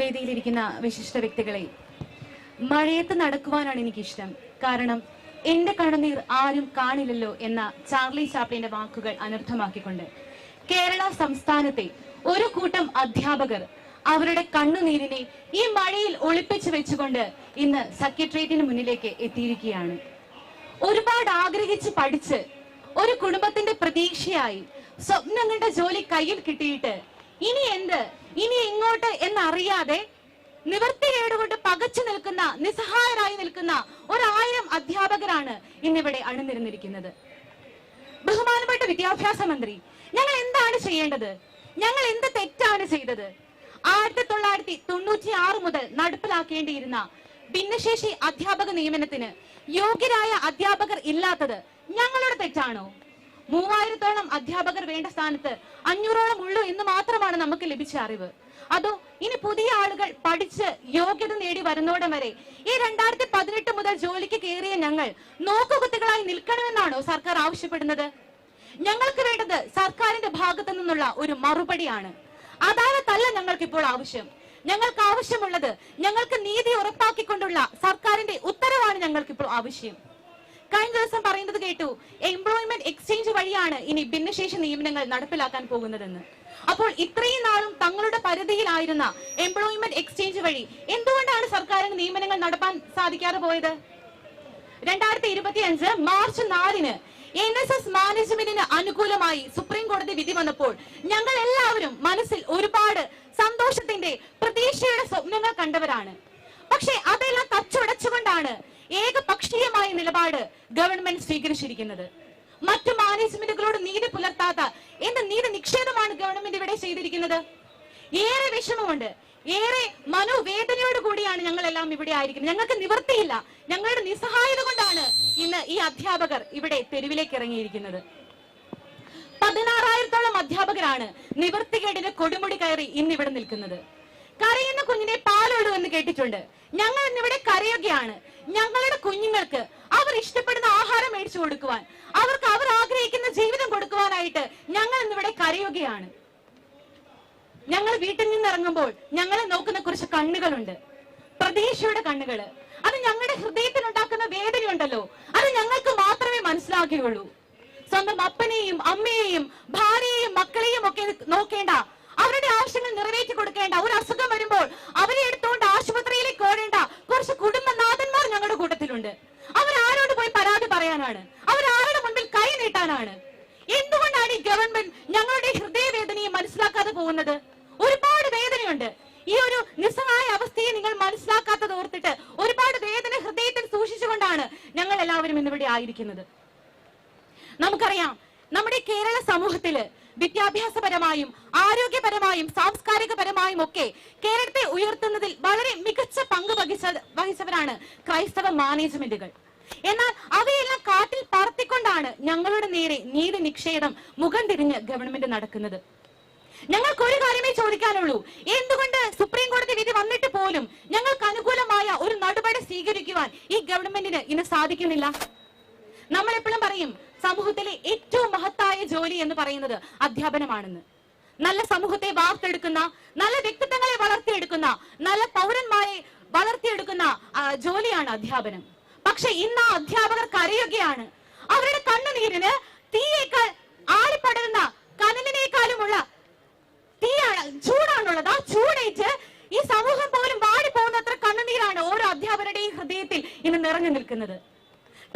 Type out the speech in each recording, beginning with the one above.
വേദിയിലിരിക്കുന്ന വിശിഷ്ട വ്യക്തികളെ മഴയത്ത് നടക്കുവാനാണ് എനിക്കിഷ്ടം. കാരണം എന്റെ കണ്ണുനീർ ആരും കാണില്ലല്ലോ എന്ന ചാർലി ചാപ്ലിന്റെ വാക്കുകൾ അനർത്ഥമാക്കിക്കൊണ്ട് കേരള സംസ്ഥാനത്തെ ഒരു കൂട്ടം അധ്യാപകർ അവരുടെ കണ്ണുനീരിനെ ഈ മഴയിൽ ഒളിപ്പിച്ചു വെച്ചുകൊണ്ട് ഇന്ന് സെക്രട്ടേറിയറ്റിന് മുന്നിലേക്ക് എത്തിയിരിക്കുകയാണ്. ഒരുപാട് ആഗ്രഹിച്ച് പഠിച്ച് ഒരു കുടുംബത്തിന്റെ പ്രതീക്ഷയായി സ്വപ്നങ്ങളുടെ ജോലി കയ്യിൽ കിട്ടിയിട്ട് ഇനി എന്ത്? ഇനി ഇങ്ങോട്ട് എന്നറിയാതെ നിവർത്തികേടുകൊണ്ട് പകച്ചു നിൽക്കുന്ന നിസ്സഹായരായി നിൽക്കുന്ന ഒരായിരം അധ്യാപകരാണ് ഇന്നിവിടെ അണിനിരന്നിരിക്കുന്നത്. ബഹുമാനപ്പെട്ട വിദ്യാഭ്യാസ മന്ത്രി ഞങ്ങൾ എന്താണ് ചെയ്യേണ്ടത്? ഞങ്ങൾ എന്ത് തെറ്റാണ് ചെയ്തത്? ആയിരത്തി തൊള്ളായിരത്തി തൊണ്ണൂറ്റി ആറ് മുതൽ നടപ്പിലാക്കേണ്ടിയിരുന്ന ഭിന്നശേഷി അധ്യാപക നിയമനത്തിന് യോഗ്യരായ അധ്യാപകർ ഇല്ലാത്തത് ഞങ്ങളുടെ തെറ്റാണോ? മൂവായിരത്തോളം അധ്യാപകർ വേണ്ട സ്ഥാനത്ത് അഞ്ഞൂറോളം ഉള്ളൂ എന്ന് മാത്രമാണ് നമുക്ക് ലഭിച്ച അറിവ്. അതോ ഇനി പുതിയ ആളുകൾ പഠിച്ച് യോഗ്യത നേടി വരുന്നോടം വരെ ഈ രണ്ടായിരത്തി പതിനെട്ട് മുതൽ ജോലിക്ക് കയറിയ ഞങ്ങൾ നോക്കുകുത്തികളായി നിൽക്കണമെന്നാണോ സർക്കാർ ആവശ്യപ്പെടുന്നത്? ഞങ്ങൾക്ക് വേണ്ടത് സർക്കാരിന്റെ ഭാഗത്തു നിന്നുള്ള ഒരു മറുപടിയാണ്. അദാലത്തല്ല ഞങ്ങൾക്ക് ഇപ്പോൾ ആവശ്യം. ഞങ്ങൾക്ക് ആവശ്യമുള്ളത് ഞങ്ങൾക്ക് നീതി ഉറപ്പാക്കിക്കൊണ്ടുള്ള സർക്കാരിന്റെ ഉത്തരവാണ് ഞങ്ങൾക്ക് ഇപ്പോൾ ആവശ്യം. കഴിഞ്ഞ ദിവസം പറയുന്നത് കേട്ടു. എംപ്ലോയ്മെന്റ് എക്സ്ചേഞ്ച് വഴിയാണ് ഇനി ഭിന്നശേഷി നിയമനങ്ങൾ നടപ്പിലാക്കാൻ പോകുന്നതെന്ന്. അപ്പോൾ ഇത്രയും നാളും തങ്ങളുടെ പരിധിയിലായിരുന്ന എംപ്ലോയ്മെന്റ് എക്സ്ചേഞ്ച് വഴി എന്തുകൊണ്ടാണ് സർക്കാരിന് നിയമനങ്ങൾ നടപ്പാൻ സാധിക്കാതെ പോയത്? രണ്ടായിരത്തി ഇരുപത്തി അഞ്ച് മാർച്ച് നാലിന് എൻ എസ് എസ് മാനേജ്മെന്റിന് അനുകൂലമായി സുപ്രീം കോടതി വിധി വന്നപ്പോൾ ഞങ്ങൾ എല്ലാവരും മനസ്സിൽ ഒരുപാട് സന്തോഷത്തിന്റെ പ്രതീക്ഷയുടെ സ്വപ്നങ്ങൾ കണ്ടവരാണ്. പക്ഷെ അതെല്ലാം തച്ചുടച്ചുകൊണ്ടാണ് ഏകപക്ഷീയമായ നിലപാട് ഗവൺമെന്റ് സ്വീകരിച്ചിരിക്കുന്നത്. മറ്റു മാനേജ്മെന്റുകളോട് നീതി പുലർത്താത്ത എന്ത് നീതി നിക്ഷേപമാണ് ഗവൺമെന്റ് ഇവിടെ ചെയ്തിരിക്കുന്നത്? ഏറെ വിഷമമുണ്ട്. ഏറെ മനോവേദനയോട് കൂടിയാണ് ഞങ്ങൾ എല്ലാം ഇവിടെ ആയിരിക്കുന്നത്. ഞങ്ങൾക്ക് നിവൃത്തിയില്ല. ഞങ്ങളുടെ നിസ്സഹായത കൊണ്ടാണ് ഇന്ന് ഈ അധ്യാപകർ ഇവിടെ തെരുവിലേക്ക് ഇറങ്ങിയിരിക്കുന്നത്. പതിനാറായിരത്തോളം അധ്യാപകരാണ് നിവർത്തികേടിന് കൊടുമുടി കയറി ഇന്ന് ഇവിടെ നിൽക്കുന്നത്. കരയുന്ന കുഞ്ഞിനെ പാലോടു എന്ന് കേട്ടിട്ടുണ്ട്. ഞങ്ങൾ ഇന്നിവിടെ കരയുകയാണ്. ഞങ്ങളുടെ കുഞ്ഞുങ്ങൾക്ക് അവർ ഇഷ്ടപ്പെടുന്ന ആഹാരം മേടിച്ചു കൊടുക്കുവാൻ അവർക്ക് അവർ ആഗ്രഹിക്കുന്ന ജീവിതം കൊടുക്കുവാനായിട്ട് ഞങ്ങൾ ഇന്നിവിടെ കരയുകയാണ്. ഞങ്ങൾ വീട്ടിൽ നിന്ന് ഇറങ്ങുമ്പോൾ ഞങ്ങളെ നോക്കുന്ന കുറച്ച് കണ്ണുകളുണ്ട്. പ്രതീക്ഷയുടെ കണ്ണുകൾ. അത് ഞങ്ങളുടെ ഹൃദയത്തിൽ ഉണ്ടാക്കുന്ന വേദനയുണ്ടല്ലോ. അത് ഞങ്ങൾക്ക് മാത്രമേ മനസ്സിലാക്കുകയുള്ളൂ സ്വന്തം അപ്പനെയും അമ്മയെയും ഭാര്യയെയും മക്കളെയും ഒക്കെ നോക്കേണ്ട അവരുടെ ആവശ്യങ്ങൾ നിറവേറ്റി കൊടുക്കേണ്ട ഒരു അസുഖം വരുമ്പോൾ പറയാനാണ്. അവർ ആരുടെ മുൻപിൽ കൈ നീട്ടാനാണ്? എന്തുകൊണ്ടാണ് ഈ ഗവൺമെന്റ് ഞങ്ങളുടെ ഹൃദയവേദനയെ മനസ്സിലാക്കാതെ പോകുന്നത്? ഒരുപാട് വേദനയുണ്ട്. ഈ ഒരു നിസ്സഹായ അവസ്ഥയെ നിങ്ങൾ മനസ്സിലാക്കാത്തത് ഓർത്തിട്ട് ഒരുപാട് വേദന ഹൃദയത്തിൽ സൂക്ഷിച്ചുകൊണ്ടാണ് ഞങ്ങൾ എല്ലാവരും ഇന്നിവിടെ ആയിരിക്കുന്നത്. നമുക്കറിയാം നമ്മുടെ കേരള സമൂഹത്തിൽ വിദ്യാഭ്യാസപരമായും ആരോഗ്യപരമായും സാംസ്കാരികപരമായും ഒക്കെ കേരളത്തെ ഉയർത്തുന്നതിൽ വളരെ മികച്ച പങ്ക് വഹിച്ച വഹിച്ചവരാണ് ക്രൈസ്തവ മാനേജ്മെന്റുകൾ. എന്നാൽ അവയെല്ലാം കാട്ടിൽ പറത്തിക്കൊണ്ടാണ് ഞങ്ങളുടെ നേരെ നീതി നിക്ഷേപം മുഖം തിരിഞ്ഞ് ഗവൺമെന്റ് നടക്കുന്നത്. ഞങ്ങൾക്ക് ഒരു കാര്യമേ ചോദിക്കാനുള്ളൂ. എന്തുകൊണ്ട് സുപ്രീം കോടതി വിധി വന്നിട്ട് പോലും ഞങ്ങൾക്ക് അനുകൂലമായ ഒരു നടപടി സ്വീകരിക്കുവാൻ ഈ ഗവൺമെന്റിന് ഇന്ന് സാധിക്കുന്നില്ല? നമ്മൾ എപ്പോഴും പറയും സമൂഹത്തിലെ ഏറ്റവും മഹത്തായ ജോലി എന്ന് പറയുന്നത് അധ്യാപനമാണെന്ന്. നല്ല സമൂഹത്തെ വാർത്തെടുക്കുന്ന നല്ല വ്യക്തിത്വങ്ങളെ വളർത്തിയെടുക്കുന്ന നല്ല പൗരന്മാരെ വളർത്തിയെടുക്കുന്ന ജോലിയാണ് അധ്യാപനം. പക്ഷെ ഇന്ന് ആ അധ്യാപകർ കരയുകയാണ്. അവരുടെ കണ്ണുനീരിന് തീയേക്കാൾ ആളിപ്പടരുന്ന കനലിനേക്കാളുമുള്ള തീയാണ് ചൂടാണുള്ളത്. ആ ചൂടേറ്റ് ഈ സമൂഹം പോലും വാടിപ്പോകുന്നത്ര കണ്ണുനീരാണ് ഓരോ അധ്യാപകരുടെയും ഹൃദയത്തിൽ ഇന്ന് നിറഞ്ഞു നിൽക്കുന്നത്.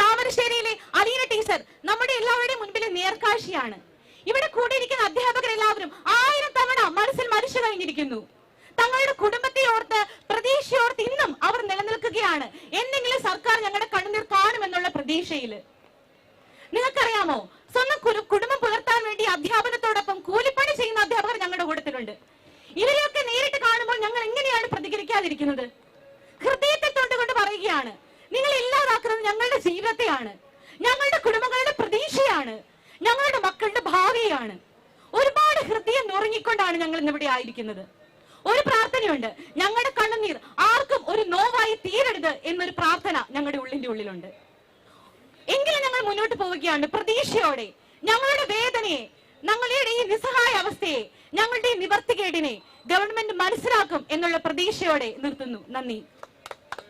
താമരശ്ശേരിയിലെ അലീന ടീച്ചർ നമ്മുടെ എല്ലാവരുടെയും മുൻപിലെ നേർക്കാഴ്ചയാണ്. ഇവിടെ കൂടിയിരിക്കുന്ന അധ്യാപകർ എല്ലാവരും ആയിരം തവണ മനസ്സിൽ മരിച്ചു കഴിഞ്ഞിരിക്കുന്നു. തങ്ങളുടെ കുടുംബത്തെ ഓർത്ത് നിലനിൽക്കുകയാണ് എന്തെങ്കിലും സർക്കാർ ഞങ്ങളുടെ കണ്ണുനീർ കാണുമെന്നുള്ള പ്രതീക്ഷയിൽ നിങ്ങൾക്കറിയാമോ? സ്വന്തം കുടുംബം പുലർത്താൻ വേണ്ടി അധ്യാപനത്തോടൊപ്പം കൂലിപ്പണി ചെയ്യുന്ന അധ്യാപകർ ഞങ്ങളുടെ കൂട്ടത്തിലുണ്ട്. ഇവരെയൊക്കെ നേരിട്ട് കാണുമ്പോൾ ഞങ്ങൾ എങ്ങനെയാണ് പ്രതികരിക്കാതിരിക്കുന്നത്? ഹൃദയത്തെ തൊണ്ടുകൊണ്ട് പറയുകയാണ് നിങ്ങൾ ഇല്ലാതാക്കുന്നത് ഞങ്ങളുടെ ജീവിതത്തെയാണ്. ഞങ്ങളുടെ കുടുംബങ്ങളുടെ പ്രതീക്ഷയാണ്. ഞങ്ങളുടെ മക്കളുടെ ഭാവിയാണ് ഒരുപാട് ഹൃദയം നുറങ്ങിക്കൊണ്ടാണ് ഞങ്ങൾ ഇന്നിവിടെ ആയിരിക്കുന്നത്. ഒരു പ്രാർത്ഥനയുണ്ട്. ഞങ്ങളുടെ കണ്ണുനീർ ആർക്കും ഒരു നോവായി തീരരുത് എന്നൊരു പ്രാർത്ഥന ഞങ്ങളുടെ ഉള്ളിന്റെ ഉള്ളിലുണ്ട്. എങ്കിലും ഞങ്ങൾ മുന്നോട്ട് പോവുകയാണ് പ്രതീക്ഷയോടെ. ഞങ്ങളുടെ വേദനയെ ഞങ്ങളുടെ ഈ നിസ്സഹായ അവസ്ഥയെ ഞങ്ങളുടെ നിവർത്തികേടിനെ ഗവൺമെന്റ് മനസ്സിലാക്കും എന്നുള്ള പ്രതീക്ഷയോടെ നിർത്തുന്നു. നന്ദി.